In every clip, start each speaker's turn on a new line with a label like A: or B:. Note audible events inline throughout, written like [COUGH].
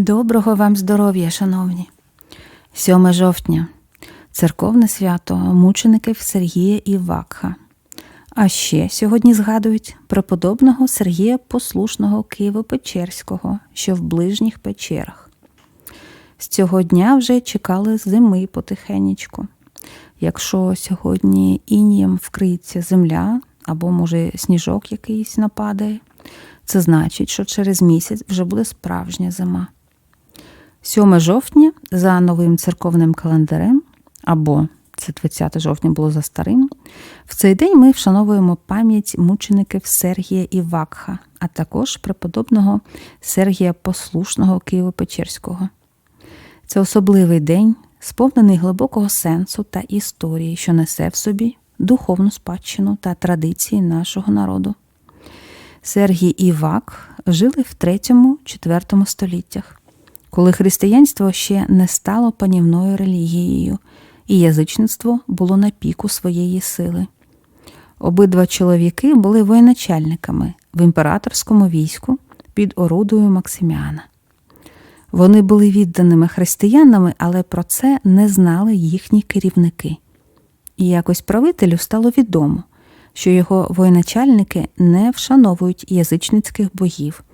A: Доброго вам здоров'я, шановні. 7 жовтня. Церковне свято мучеників Сергія і Вакха. А ще сьогодні згадують преподобного Сергія Послушного Києво-Печерського, що в ближніх печерах. З цього дня вже чекали зими потихенечку. Якщо сьогодні інієм вкриється земля, або, може, сніжок якийсь нападає, це значить, що через місяць вже буде справжня зима. 7 жовтня за новим церковним календарем, або це 20 жовтня було за старим, в цей день ми вшановуємо пам'ять мучеників Сергія і Вакха, а також преподобного Сергія Послушного Києво-Печерського. Це особливий день, сповнений глибокого сенсу та історії, що несе в собі духовну спадщину та традиції нашого народу. Сергій і Вак жили в 3-4 століттях, коли християнство ще не стало панівною релігією, і язичництво було на піку своєї сили. Обидва чоловіки були воєначальниками в імператорському війську під орудою Максиміана. Вони були відданими християнами, але про це не знали їхні керівники. І якось правителю стало відомо, що його воєначальники не вшановують язичницьких богів,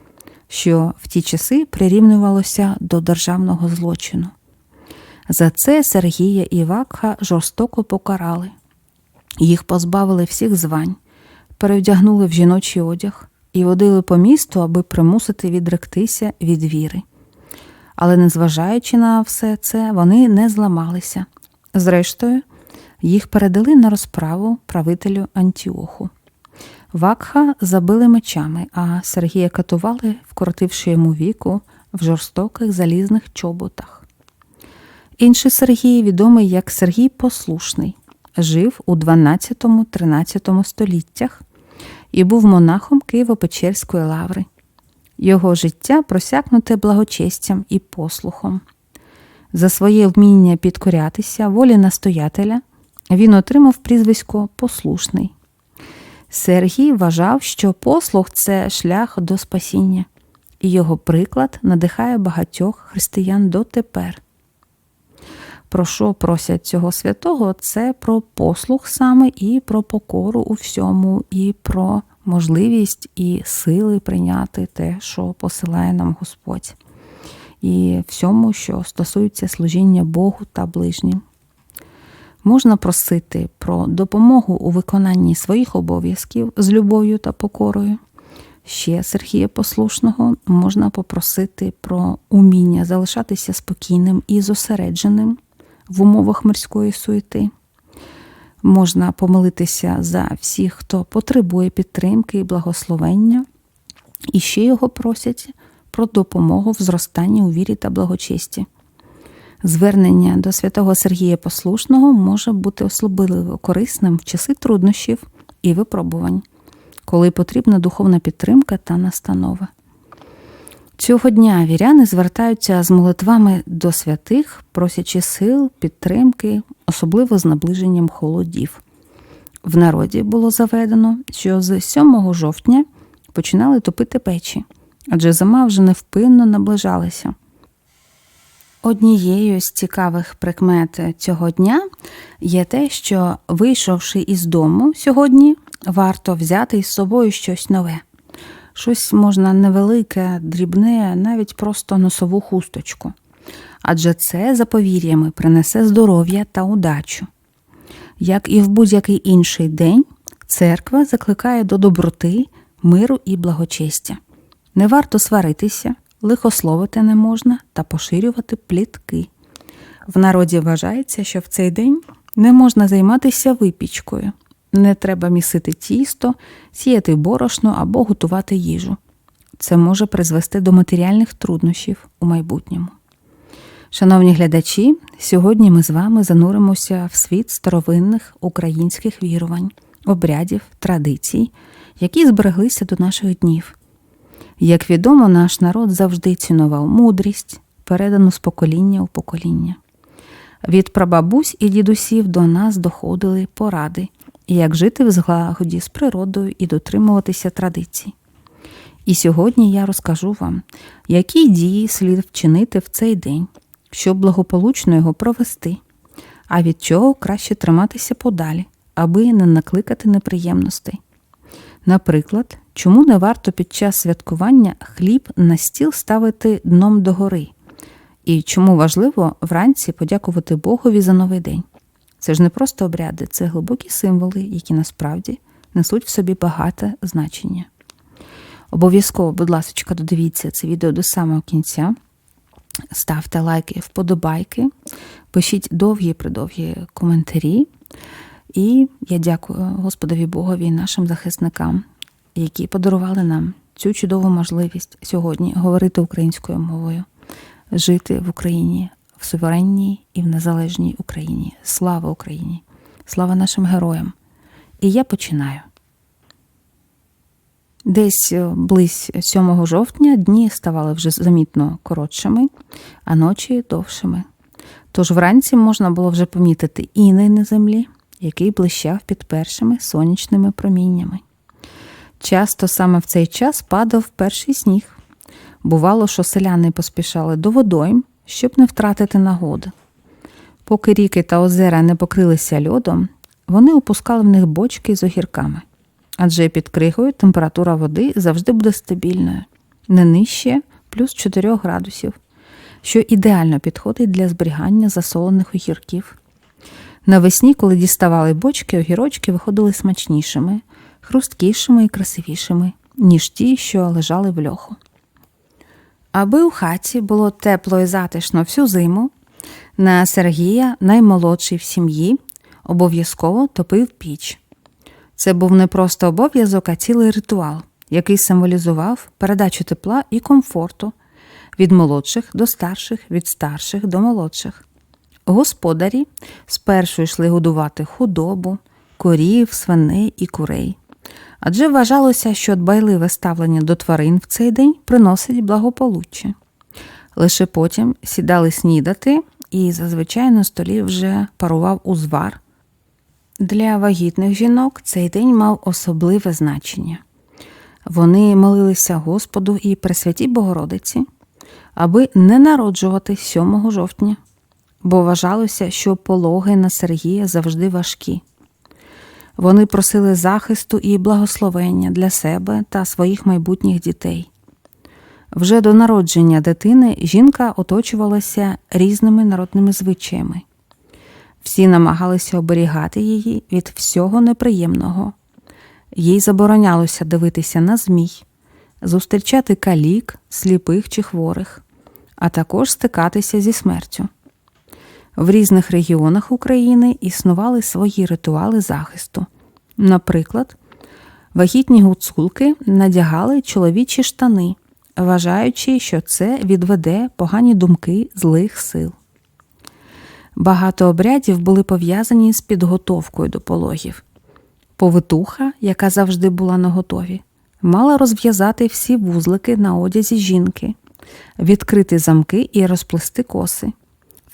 A: що в ті часи прирівнювалося до державного злочину. За це Сергія і Вакха жорстоко покарали. Їх позбавили всіх звань, перевдягнули в жіночий одяг і водили по місту, аби примусити відректися від віри. Але, незважаючи на все це, вони не зламалися. Зрештою, їх передали на розправу правителю Антіоху. Вакха забили мечами, а Сергія катували, вкоротивши йому віку в жорстоких залізних чоботах. Інший Сергій, відомий як Сергій Послушний, жив у 12-13 століттях і був монахом Києво-Печерської лаври. Його життя просякнуте благочестям і послухом. За своє вміння підкорятися волі настоятеля він отримав прізвисько Послушний. Сергій вважав, що послух це шлях до спасіння, і його приклад надихає багатьох християн дотепер. Про що просять цього святого? Це про послух саме і про покору у всьому, і про можливість і сили прийняти те, що посилає нам Господь, і всьому, що стосується служіння Богу та ближнім. Можна просити про допомогу у виконанні своїх обов'язків з любов'ю та покорою. Ще Сергія Послушного можна попросити про уміння залишатися спокійним і зосередженим в умовах морської суєти. Можна помолитися за всіх, хто потребує підтримки і благословення, і ще його просять про допомогу в зростанні у вірі та благочесті. Звернення до святого Сергія Послушного може бути особливо корисним в часи труднощів і випробувань, коли потрібна духовна підтримка та настанова. Цього дня віряни звертаються з молитвами до святих, просячи сил, підтримки, особливо з наближенням холодів. В народі було заведено, що з 7 жовтня починали топити печі, адже зима вже невпинно наближалася. Однією з цікавих прикмет цього дня є те, що, вийшовши із дому сьогодні, варто взяти із собою щось нове. Щось можна невелике, дрібне, навіть просто носову хусточку. Адже це, за повір'ями, принесе здоров'я та удачу. Як і в будь-який інший день, церква закликає до доброти, миру і благочестя. Не варто сваритися, лихословити не можна та поширювати плітки. В народі вважається, що в цей день не можна займатися випічкою, не треба місити тісто, сіяти борошно або готувати їжу. Це може призвести до матеріальних труднощів у майбутньому. Шановні глядачі, сьогодні ми з вами зануримося в світ старовинних українських вірувань, обрядів, традицій, які збереглися до наших днів. Як відомо, наш народ завжди цінував мудрість, передану з покоління у покоління. Від прабабусь і дідусів до нас доходили поради, як жити в злагоді з природою і дотримуватися традицій. І сьогодні я розкажу вам, які дії слід вчинити в цей день, щоб благополучно його провести, а від чого краще триматися подалі, аби не накликати неприємностей. Наприклад, чому не варто під час святкування хліб на стіл ставити дном догори, і чому важливо вранці подякувати Богові за новий день. Це ж не просто обряди, це глибокі символи, які насправді несуть в собі багате значення. Обов'язково, будь ласка, додивіться це відео до самого кінця. Ставте лайки, вподобайки, пишіть довгі-придовгі коментарі. І я дякую Господові Богові і нашим захисникам, які подарували нам цю чудову можливість сьогодні говорити українською мовою, жити в Україні, в суверенній і в незалежній Україні. Слава Україні! Слава нашим героям! І я починаю. Десь е, близь 7 жовтня дні ставали вже замітно коротшими, а ночі довшими. Тож вранці можна було вже помітити іней на землі, який блищав під першими сонячними проміннями. Часто саме в цей час падав перший сніг. Бувало, що селяни поспішали до водойм, щоб не втратити нагоду. Поки ріки та озера не покрилися льодом, вони опускали в них бочки з огірками адже під кригою температура води завжди буде стабільною, не нижче плюс 4 градусів, що ідеально підходить для зберігання засолених огірків. Навесні, коли діставали бочки, огірочки виходили смачнішими, хрусткішими і красивішими, ніж ті, що лежали в льоху. Аби у хаті було тепло і затишно всю зиму, на Сергія, наймолодший в сім'ї, обов'язково топив піч. Це був не просто обов'язок, а цілий ритуал, який символізував передачу тепла і комфорту від молодших до старших, від старших до молодших. Господарі спершу йшли годувати худобу, корів, свиней і курей. Адже вважалося, що дбайливе ставлення до тварин в цей день приносить благополуччя. Лише потім сідали снідати, і зазвичай на столі вже парував узвар, для вагітних жінок цей день мав особливе значення. Вони молилися Господу і Пресвятій Богородиці, аби не народжувати 7 жовтня, бо вважалося, що пологи на Сергія завжди важкі. Вони просили захисту і благословення для себе та своїх майбутніх дітей. Вже до народження дитини жінка оточувалася різними народними звичаями. Всі намагалися оберігати її від всього неприємного. Їй заборонялося дивитися на змій, зустрічати калік, сліпих чи хворих, а також стикатися зі смертю. В різних регіонах України існували свої ритуали захисту. Наприклад, вагітні гуцулки надягали чоловічі штани, вважаючи, що це відведе погані думки злих сил. Багато обрядів були пов'язані з підготовкою до пологів. Повитуха, яка завжди була наготові, мала розв'язати всі вузлики на одязі жінки, відкрити замки і розплести коси.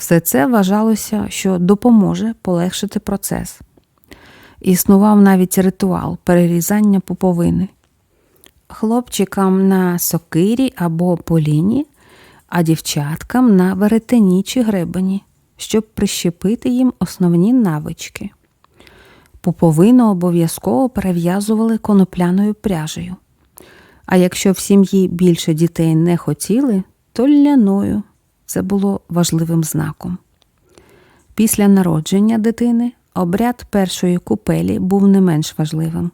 A: Все це вважалося, що допоможе полегшити процес. Існував навіть ритуал перерізання пуповини. Хлопчикам на сокирі або поліні, а дівчаткам на веретені чи гребені щоб прищепити їм основні навички. Пуповину обов'язково перев'язували конопляною пряжею. А якщо в сім'ї більше дітей не хотіли, то ляною це було важливим знаком. Після народження дитини обряд першої купелі був не менш важливим.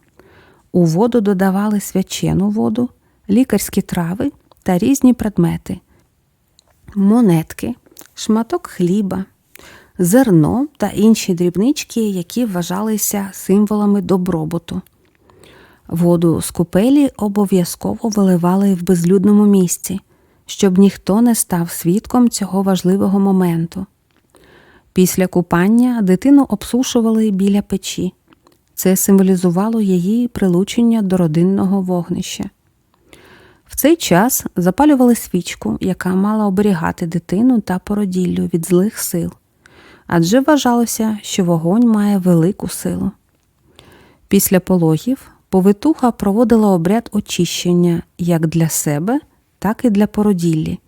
A: У воду додавали свячену воду, лікарські трави та різні предмети, монетки, шматок хліба, зерно та інші дрібнички, які вважалися символами добробуту. Воду з купелі обов'язково виливали в безлюдному місці, щоб ніхто не став свідком цього важливого моменту. Після купання дитину обсушували біля печі. Це символізувало її прилучення до родинного вогнища. В цей час запалювали свічку, яка мала оберігати дитину та породіллю від злих сил адже вважалося, що вогонь має велику силу. Після пологів повитуха проводила обряд очищення як для себе, так і для породіллі.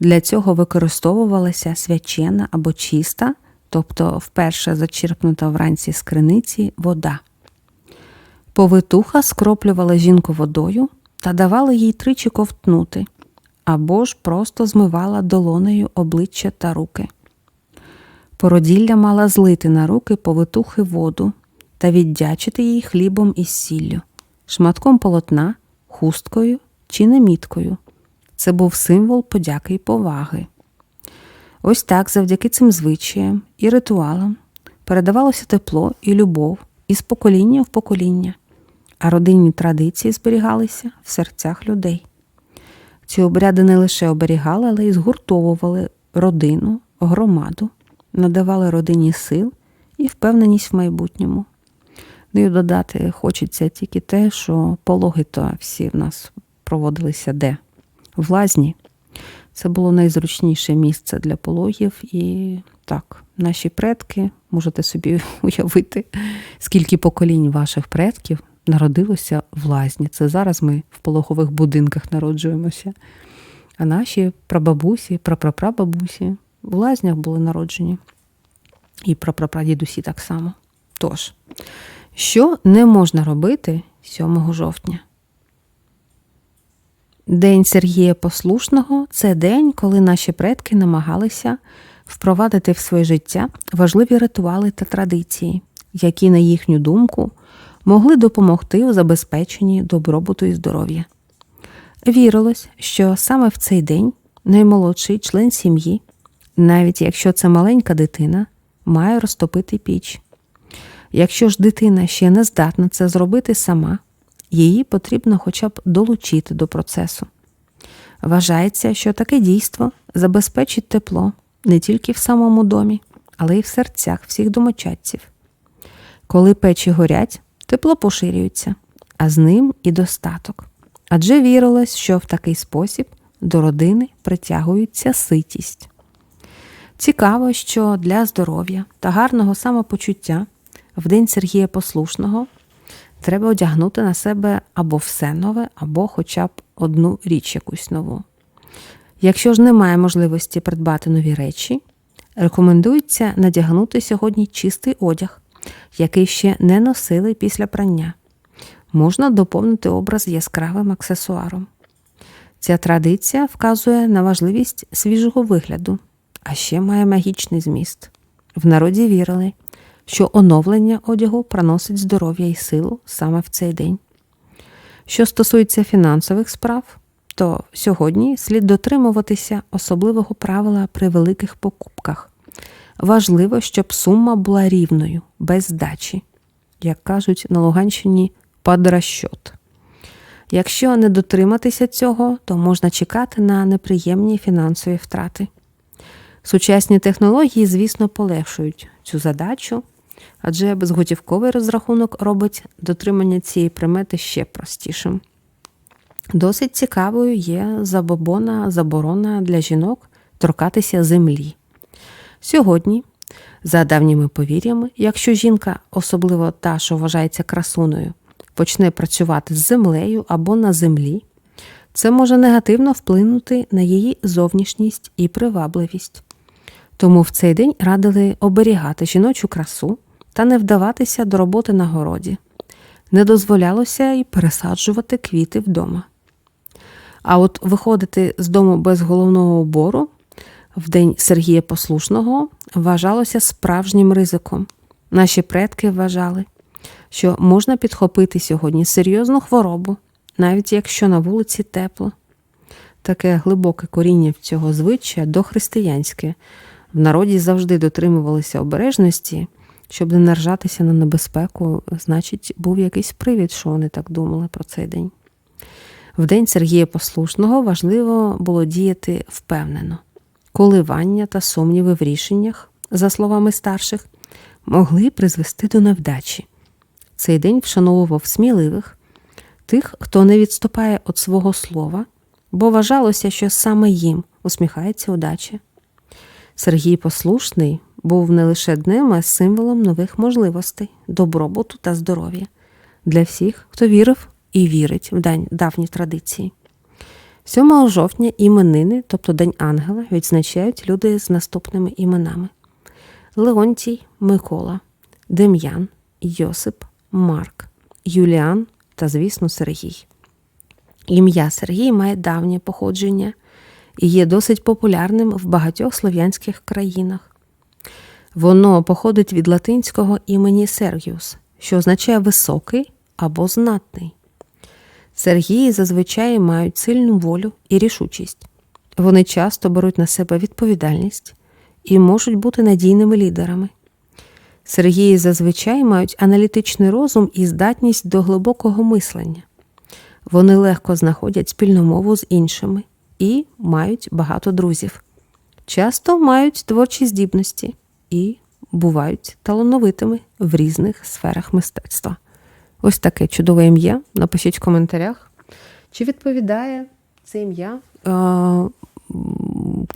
A: Для цього використовувалася свячена або чиста, тобто вперше зачерпнута вранці з криниці вода. Повитуха скроплювала жінку водою та давала їй тричі ковтнути, або ж просто змивала долонею обличчя та руки. Породілля мала злити на руки повитухи воду та віддячити їй хлібом із сіллю, шматком полотна, хусткою чи неміткою. Це був символ подяки й поваги. Ось так, завдяки цим звичаям і ритуалам передавалося тепло і любов із покоління в покоління, а родинні традиції зберігалися в серцях людей. Ці обряди не лише оберігали, але й згуртовували родину, громаду, надавали родині сил і впевненість в майбутньому. Ну і додати хочеться тільки те, що пологи то всі в нас проводилися де? В лазні. Це було найзручніше місце для пологів. І так, наші предки, можете собі [LAUGHS] уявити, скільки поколінь ваших предків народилося в лазні. Це зараз ми в пологових будинках народжуємося. А наші прабабусі, прапрапрабабусі в лазнях були народжені. І прапрапрадідусі так само. Тож, що не можна робити 7 жовтня? День Сергія Послушного це день, коли наші предки намагалися впровадити в своє життя важливі ритуали та традиції, які, на їхню думку, могли допомогти у забезпеченні добробуту і здоров'я. Вірилось, що саме в цей день наймолодший член сім'ї, навіть якщо це маленька дитина, має розтопити піч. Якщо ж дитина ще не здатна це зробити сама, її потрібно хоча б долучити до процесу. Вважається, що таке дійство забезпечить тепло не тільки в самому домі, але й в серцях всіх домочадців. Коли печі горять, тепло поширюється, а з ним і достаток. Адже вірилось, що в такий спосіб до родини притягується ситість. Цікаво, що для здоров'я та гарного самопочуття в День Сергія Послушного треба одягнути на себе або все нове, або хоча б одну річ якусь нову. Якщо ж немає можливості придбати нові речі, рекомендується надягнути сьогодні чистий одяг, який ще не носили після прання. Можна доповнити образ яскравим аксесуаром. Ця традиція вказує на важливість свіжого вигляду, а ще має магічний зміст. В народі вірили, що оновлення одягу приносить здоров'я і силу саме в цей день. Що стосується фінансових справ, то сьогодні слід дотримуватися особливого правила при великих покупках. Важливо, щоб сума була рівною, без здачі, як кажуть на Луганщині подрасчот. Якщо не дотриматися цього, то можна чекати на неприємні фінансові втрати. Сучасні технології, звісно, полегшують цю задачу, адже безготівковий розрахунок робить дотримання цієї примети ще простішим. Досить цікавою є забобона заборона для жінок торкатися землі. Сьогодні, за давніми повір'ями, якщо жінка, особливо та, що вважається красуною, почне працювати з землею або на землі, це може негативно вплинути на її зовнішність і привабливість. Тому в цей день радили оберігати жіночу красу та не вдаватися до роботи на городі. Не дозволялося й пересаджувати квіти вдома. А от виходити з дому без головного убору в день Сергія Послушного вважалося справжнім ризиком. Наші предки вважали, що можна підхопити сьогодні серйозну хворобу, навіть якщо на вулиці тепло. Таке глибоке коріння цього звичая дохристиянське. В народі завжди дотримувалися обережності, щоб не наражатися на небезпеку, значить, був якийсь привід, що вони так думали про цей день. В день Сергія Послушного важливо було діяти впевнено. Коливання та сумніви в рішеннях, за словами старших, могли призвести до невдачі. Цей день вшановував сміливих, тих, хто не відступає від свого слова, бо вважалося, що саме їм усміхається удача. Сергій Послушний був не лише днем, а символом нових можливостей, добробуту та здоров'я.
B: для всіх, хто вірив і вірить в давні традиції. 7 жовтня іменини, тобто День Ангела, відзначають люди з наступними іменами: Леонтій, Микола, Дем'ян, Йосип, Марк, Юліан та, звісно, Сергій. Ім'я Сергій має давнє походження і є досить популярним в багатьох слов'янських країнах. Воно походить від латинського імені Сергіус, що означає високий або знатний. Сергії зазвичай мають сильну волю і рішучість. Вони часто беруть на себе відповідальність і можуть бути надійними лідерами. Сергії зазвичай мають аналітичний розум і здатність до глибокого мислення. Вони легко знаходять спільну мову з іншими і мають багато друзів. Часто мають творчі здібності і бувають талановитими в різних сферах мистецтва. Ось таке чудове ім'я. Напишіть в коментарях, чи відповідає це ім'я е,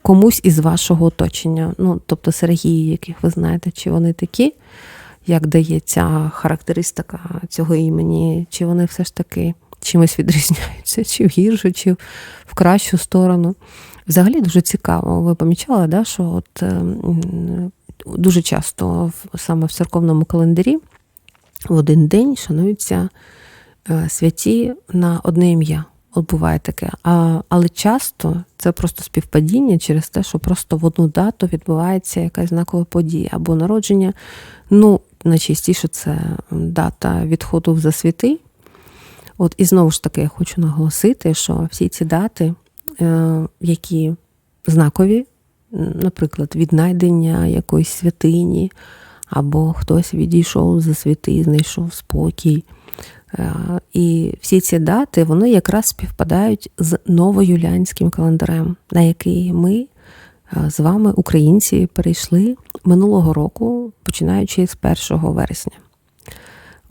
B: комусь із вашого оточення. Ну, тобто Сергії, яких ви знаєте, чи вони такі, як дається характеристика цього імені, чи вони все ж таки чимось відрізняються, чи в гіршу, чи в кращу сторону. Взагалі дуже цікаво. Ви помічали, да, що от, е, м, дуже часто саме в церковному календарі в один день шануються е, святі на одне ім'я. От буває таке. А, але часто це просто співпадіння через те, що просто в одну дату відбувається якась знакова подія або народження. Ну, найчастіше це дата відходу в засвіти. От і знову ж таки я хочу наголосити, що всі ці дати, е, які знакові, наприклад, віднайдення якоїсь святині, або хтось відійшов за світи, знайшов спокій. Е, І всі ці дати вони якраз співпадають з новоюліанським календарем, на який ми е, з вами, українці, перейшли минулого року, починаючи з 1 вересня.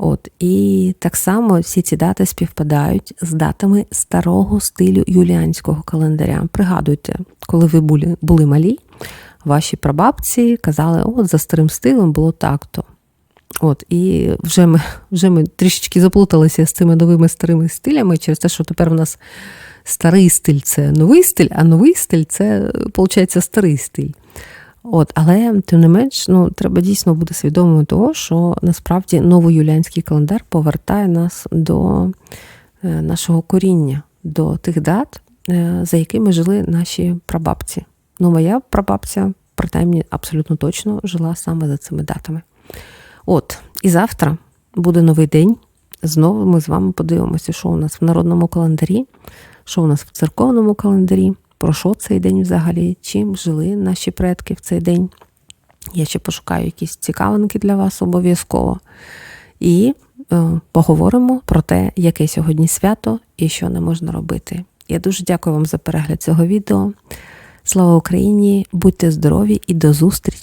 B: От, і так само всі ці дати співпадають з датами старого стилю юліанського календаря. Пригадуйте, коли ви були, були малі, ваші прабабці казали, от за старим стилем було так-то. От, і вже ми, вже ми трішечки заплуталися з цими новими старими стилями через те, що тепер у нас старий стиль це новий стиль, а новий стиль це, виходить, старий стиль. От, але тим не менш, ну треба дійсно бути свідомими того, що насправді новоюліанський календар повертає нас до е, нашого коріння, до тих дат, е, за якими жили наші прабабці. Ну, моя прабабця, принаймні, абсолютно точно жила саме за цими датами. От, і завтра буде новий день. Знову ми з вами подивимося, що у нас в народному календарі, що у нас в церковному календарі, про що цей день взагалі, чим жили наші предки в цей день. Я ще пошукаю якісь цікавинки для вас обов'язково. І е, поговоримо про те, яке сьогодні свято і що не можна робити. Я дуже дякую вам за перегляд цього відео. Слава Україні! Будьте здорові і до зустрічі!